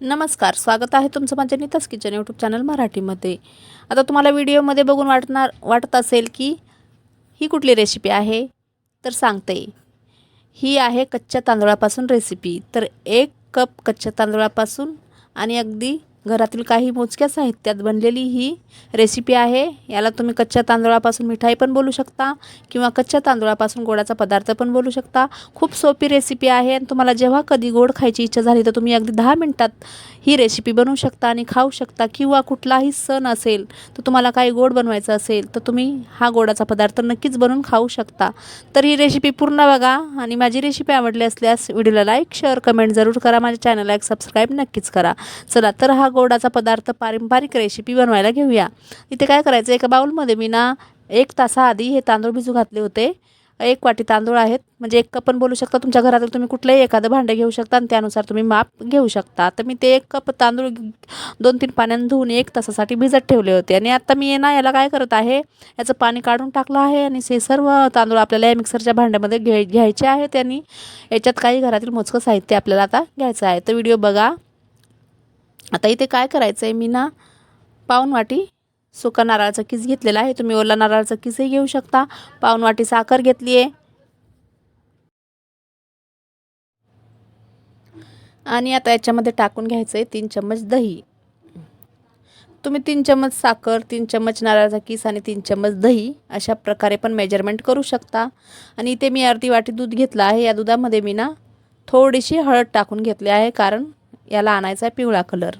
नमस्कार स्वागत आहे तुमचं माझ्या नीतास किचन यूट्यूब चॅनल मराठीमध्ये. आता तुम्हाला व्हिडिओमध्ये बघून वाटणार वाटत असेल की ही कुठली रेसिपी आहे? तर सांगते. ही आहे कच्च्या तांदळापासून रेसिपी तर एक कप कच्च्या तांदळापासून आणि अगदी घरातील काही मोजक्या साहित्यात बनलेली ही रेसिपी आहे. याला तुम्ही कच्च्या तांदळापासून मिठाई पण बोलू शकता किंवा कच्च्या तांदळापासून गोडाचा पदार्थ पण बोलू शकता. खूप सोपी रेसिपी आहे आणि तुम्हाला जेव्हा कधी गोड खायची इच्छा झाली तर तुम्ही अगदी दहा मिनटात ही रेसिपी बनवू शकता आणि खाऊ शकता. किंवा कुठलाही सण असेल तर तुम्हाला काही गोड बनवायचं असेल तर तुम्ही हा गोडाचा पदार्थ नक्कीच बनवून खाऊ शकता. तर ही रेसिपी पूर्ण बघा आणि माझी रेसिपी आवडली असल्यास व्हिडिओला लाईक शेअर कमेंट जरूर करा. माझ्या चॅनलला एक सबस्क्राईब नक्कीच करा. चला तर हा गोडाचा पदार्थ पारंपरिक रेसिपी बनवायला घेऊया. इथे काय करायचं? एका बाउलमध्ये मी ना एक तासाआधी हे तांदूळ भिजू घातले होते. एक वाटी तांदूळ आहेत. म्हणजे एक कप पण बोलू शकता तुमच्या घरातील तुम्ही कुठलंही एखादं भांडं घेऊ शकता आणि त्यानुसार तुम्ही माप घेऊ शकता. तर मी ते एक कप तांदूळ दोन तीन पाण्यानं धुवून एक तासासाठी भिजत ठेवले होते. आणि आता मी ना याला काय करत आहे? याचं पाणी काढून टाकलं आहे आणि हे सर्व तांदूळ आपल्याला या मिक्सरच्या भांड्यामध्ये घे घ्यायचे आहेत आणि याच्यात काही घरातील मोजकं साहित्य आपल्याला आता घ्यायचं आहे. तर व्हिडिओ बघा. आता इथे काय करायचं आहे मी ना पाऊन वाटी सुका नारळाचा किस घेतलेला आहे. तुम्ही ओला नारळाचा किसही घेऊ शकता. पाऊन वाटी साखर घेतली आहे आणि आता याच्यामध्ये टाकून घ्यायचं आहे तीन चम्मच दही. तुम्ही तीन चम्मच साखर तीन चम्मच नारळाचा किस आणि तीन चम्मच दही अशा प्रकारे पण मेजरमेंट करू शकता. आणि इथे मी अर्धी वाटी दूध घेतलं आहे. या दुधामध्ये मी ना थोडीशी हळद टाकून घेतली आहे कारण याला आणायचा आहे पिवळा कलर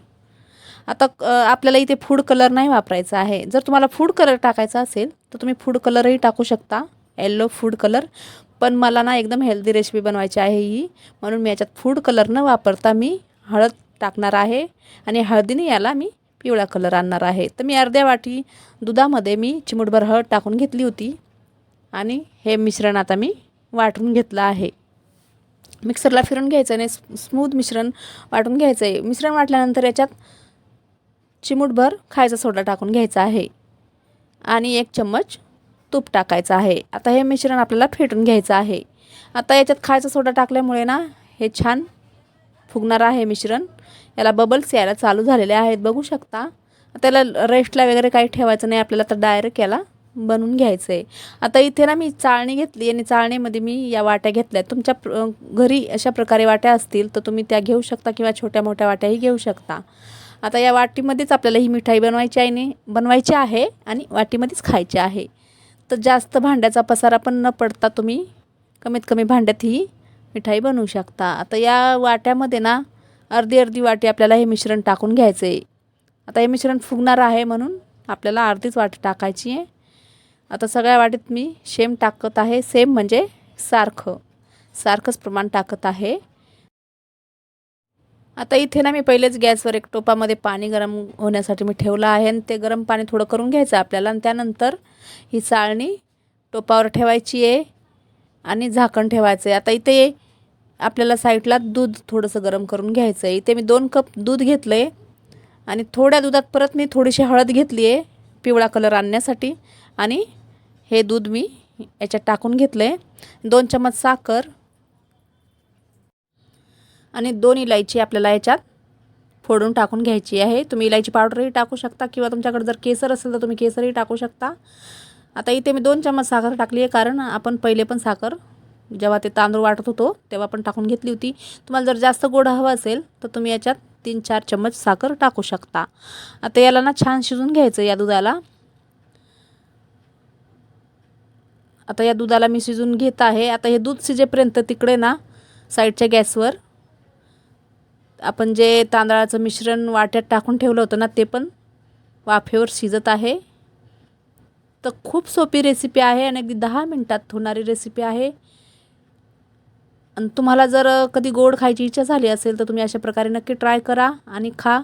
आता आपल्याला इथे फूड कलर नाही वापरायचा आहे. जर तुम्हाला फूड कलर टाकायचा असेल तर तुम्ही फूड कलरही टाकू शकता. येल्लो फूड कलर पण मला ना एकदम हेल्दी रेसिपी बनवायची आहे ही. म्हणून मी याच्यात फूड कलर न वापरता मी हळद टाकणार आहे. आणि हळदीने याला मी पिवळा कलर आणणार आहे. तर मी अर्ध्या वाटी दुधामध्ये मी चिमूटभर हळद टाकून घेतली होती. आणि हे मिश्रण आता मी वाटून घेतलं आहे. मिक्सरला फिरून घ्यायचं आणि स्मूथ मिश्रण वाटून घ्यायचं आहे मिश्रण वाटल्यानंतर याच्यात चिमूटभर खायचा सोडा टाकून घ्यायचा आहे. आणि एक चम्मच तूप टाकायचं आहे. आता हे मिश्रण आपल्याला फेटून घ्यायचं आहे. आता याच्यात खायचा सोडा टाकल्यामुळे ना हे छान फुगणार आहे मिश्रण. याला बबल्स यायला चालू झालेले आहेत. बघू शकता. त्याला रेस्टला वगैरे काही ठेवायचं नाही. आपल्याला तर डायरेक्ट याला बनवून घ्यायचं आहे आता इथे ना मी चाळणी घेतली आणि चाळणीमध्ये मी या वाट्या घेतल्या तुमच्या घरी अशा प्रकारे वाट्या असतील तर तुम्ही त्या घेऊ शकता किंवा छोट्या मोठ्या वाट्याही घेऊ शकता. आता या वाटीमध्येच आपल्याला ही मिठाई बनवायची आहे नाही बनवायची आहे आणि वाटीमध्येच खायची आहे. तर जास्त भांड्याचा पसारा पण न पडता तुम्ही कमीत कमी भांड्यात ही मिठाई बनवू शकता. आता या वाट्यामध्ये ना अर्धी अर्धी वाटी आपल्याला हे मिश्रण टाकून घ्यायचं आहे. आता हे मिश्रण फुगणार आहे म्हणून आपल्याला अर्धीच वाटी टाकायची आहे. आता सगळ्या वाटीत मी शेम टाकत आहे. सेम म्हणजे सारखं सारखंच प्रमाण टाकत आहे. आता इथे ना मी पहिलेच गॅसवर एक टोपामध्ये पाणी गरम होण्यासाठी मी ठेवलं आहे आणि ते गरम पाणी थोडं करून घ्यायचं आपल्याला. आणि त्यानंतर ही चाळणी टोपावर ठेवायची आहे आणि झाकण ठेवायचं आहे. आता इथे आपल्याला साईडला दूध थोडंसं गरम करून घ्यायचं आहे. इथे मी दोन कप दूध घेतलं आहे आणि थोड्या दुधात परत मी थोडीशी हळद घेतली आहे पिवळा कलर आणण्यासाठी. आणि हे दूध मी याच्यात टाकून घेतलं आहे दोन चम्मच साखर आणि दोन इलायची आपल्याला याच्यात फोडून टाकून घ्यायची आहे. तुम्ही इलायची पावडरही टाकू शकता किंवा तुमच्याकडे जर केसर असेल तर तुम्ही केसरही टाकू शकता. आता इथे मी दोन चम्मच साखर टाकली आहे कारण आपण पहिले पण साखर जेव्हा ते तांदूळ वाटत होतो तेव्हा पण टाकून घेतली होती. तुम्हाला जर जास्त गोड हवं असेल तर तुम्ही याच्यात तीन चार चम्मच साखर टाकू शकता. आता याला ना छान शिजून घ्यायचं या दुधाला. आता या दुधाला मी शिजून घेत आहे. आता हे दूध शिजेपर्यंत तिकडे ना साईडच्या गॅसवर आपण जे तांदळाचं मिश्रण वाट्यात टाकून ठेवलं होतं ना ते पण वाफेवर शिजत आहे. तर खूप सोपी रेसिपी आहे आणि अगदी दहा मिनटात होणारी रेसिपी आहे. आणि तुम्हाला जर कधी गोड खायची इच्छा झाली असेल तर तुम्ही अशा प्रकारे नक्की ट्राय करा आणि खा.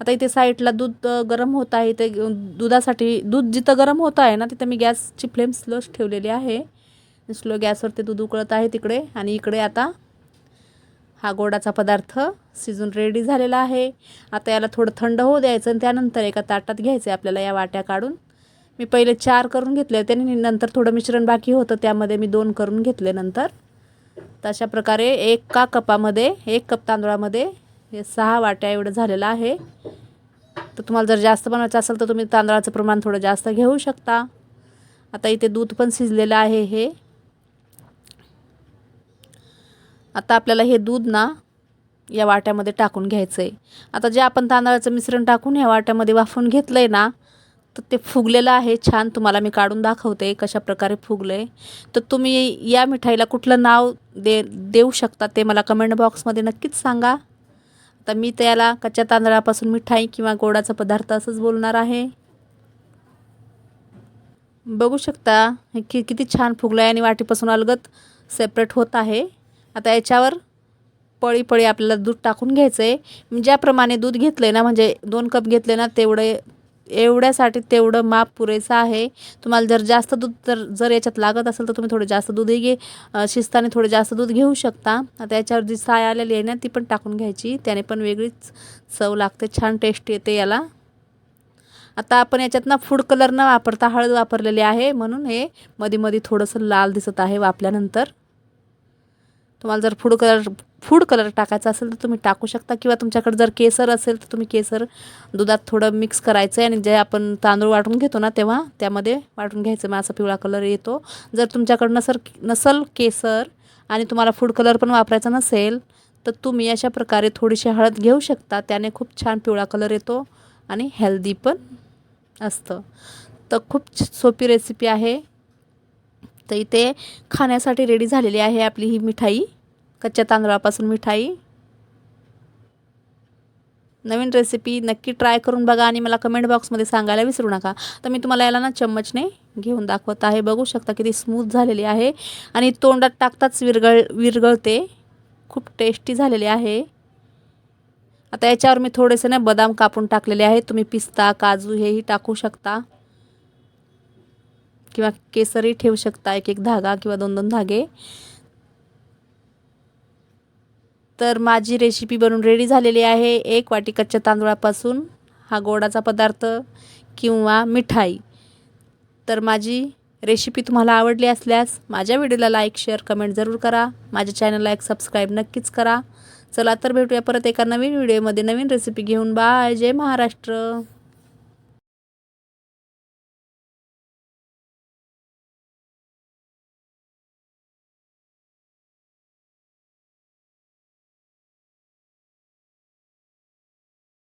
आता इथे साईडला दूध गरम होत आहे ते दुधासाठी दूध जिथं गरम होत आहे ना तिथं मी गॅसची फ्लेम स्लोच ठेवलेली आहे. स्लो गॅसवर ते दूध उकळत आहे तिकडे आणि इकडे आता हा गोडाचा पदार्थ शिजून रेडी झालेला आहे. आता याला थोडं थंड होऊ द्यायचं आणि त्यानंतर एका ताटात घ्यायचं आहे आपल्याला या वाट्या काढून. मी पहिले चार करून घेतले होते आणि नंतर थोडं मिश्रण बाकी होतं त्यामध्ये मी दोन करून घेतले नंतर. तर अशा प्रकारे एका कपामध्ये एक कप तांदूळामध्ये हे सहा वाट्या एवढं झालेलं आहे. तर तुम्हाला जर जास्त बनवायचं असेल तर तुम्ही तांदळाचं प्रमाण थोडं जास्त घेऊ शकता. आता इथे दूध पण शिजलेलं आहे हे. आता आपल्याला हे दूध ना या वाट्यामध्ये टाकून घ्यायचं आहे आता जे आपण तांदळाचं मिश्रण टाकून या वाट्यामध्ये वाफवून घेतलं आहे ना तर ते फुगलेलं आहे. छान तुम्हाला मी काढून दाखवते कशा प्रकारे फुगलं आहे तर तुम्ही या मिठाईला कुठलं नाव दे देऊ शकता ते मला कमेंट बॉक्समध्ये नक्कीच सांगा. आता मी त्याला कच्च्या तांदळापासून मिठाई किंवा गोडाचा पदार्थ असंच बोलणार आहे. बघू शकता हे कि किती छान फुगलं आहे आणि वाटीपासून अलगत सेपरेट होत आहे. आता याच्यावर पळी पळी आपल्याला दूध टाकून घ्यायचं आहे ज्याप्रमाणे दूध घेतलं आहे ना म्हणजे दोन कप घेतले ना तेवढे एवढ्यासाठी तेवढं माप पुरेसं आहे. तुम्हाला जर जास्त दूध तर जर याच्यात लागत असेल तर तुम्ही थोडं जास्त दूधही घे शिस्ताने थोडं जास्त दूध घेऊ शकता. आता याच्यावर जी साय आलेली आहे ना ती पण टाकून घ्यायची. त्याने पण वेगळीच चव लागते छान टेस्ट येते याला. आता आपण याच्यात ना फूड कलर न वापरता हळद वापरलेली आहे म्हणून हे मध्ये मध्ये थोडंसं लाल दिसत आहे वापल्यानंतर तुम्हाला जर फूड कलर फूड कलर टाकायचा असेल तर तुम्ही टाकू शकता. किंवा तुमच्याकडे जर केसर असेल तर तुम्ही केसर दुधात थोडं मिक्स करायचं आहे आणि जे आपण तांदूळ वाटून घेतो ना तेव्हा त्यामध्ये वाटून घ्यायचं मग असा पिवळा कलर येतो. जर तुमच्याकडं नसर नसल केसर आणि तुम्हाला फूड कलर पण वापरायचा नसेल तर तुम्ही अशा प्रकारे थोडीशी हळद घेऊ शकता. त्याने खूप छान पिवळा कलर येतो आणि हेल्दी पण असतं. तर खूप सोपी रेसिपी आहे. तर इथे खाण्यासाठी रेडी झालेली आहे आपली ही मिठाई कच्च्या तांदळापासून मिठाई. नवीन रेसिपी नक्की ट्राय करून बघा आणि मला कमेंट बॉक्समध्ये सांगायला विसरू नका. तर मी तुम्हाला याला ना चम्मचने घेऊन दाखवत आहे. बघू शकता किती स्मूथ झालेली आहे. आणि तोंडात टाकताच विरगळ विरगळते खूप टेस्टी झालेली आहे. आता याच्यावर मी थोडेसे ना बदाम कापून टाकलेले आहेत. तुम्ही पिस्ता काजू हेही टाकू शकता. किंवा केसरही ठेवू शकता एक एक धागा किंवा दोन दोन धागे. तर माझी रेसिपी बनून रेडी झालेली आहे. एक वाटी कच्च्या तांदूळापासून हा गोडाचा पदार्थ किंवा मिठाई. तर माझी रेसिपी तुम्हाला आवडली असल्यास माझ्या व्हिडिओला लाईक शेअर कमेंट जरूर करा. माझ्या चॅनलला एक सबस्क्राईब नक्कीच करा. चला तर भेटूया परत एका नवीन व्हिडिओमध्ये नवीन रेसिपी घेऊन. बाय जय महाराष्ट्र.